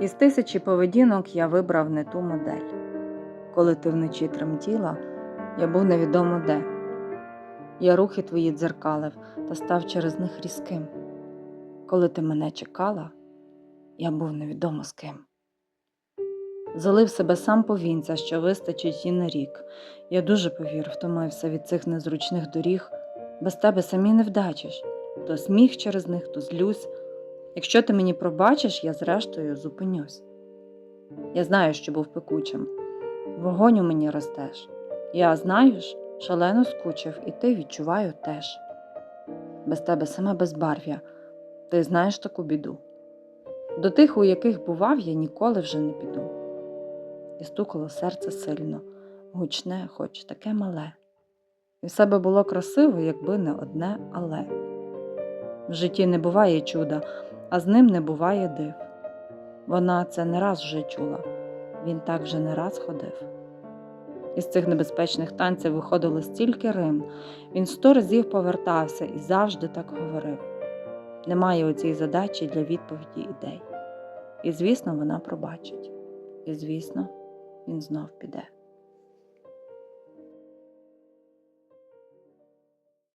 Із тисячі поведінок я вибрав не ту модель. Коли ти вночі тремтіла, я був невідомо де. Я рухи твої дзеркалив та став через них різким. Коли ти мене чекала, я був невідомо з ким. Залив себе сам повінця, що вистачить і на рік. Я дуже повір, втомився від цих незручних доріг. Без тебе самі не вдачиш. То сміх через них, то злюсь. Якщо ти мені пробачиш, я зрештою зупинюсь. Я знаю, що був пекучим. Вогонь у мені ростеш. Я, знаєш, шалено скучив, і ти відчуваю теж. Без тебе саме безбарв'я, ти знаєш таку біду. До тих, у яких бував, я ніколи вже не піду. І стукало серце сильно, гучне, хоч таке мале. І в себе було красиво, якби не одне але. В житті не буває чуда, а з ним не буває див. Вона це не раз вже чула, він так вже не раз ходив. Із цих небезпечних танців виходило стільки рим, він сто разів повертався і завжди так говорив. Немає у цій задачі для відповіді ідей. І, звісно, вона пробачить. І, звісно, він знов піде.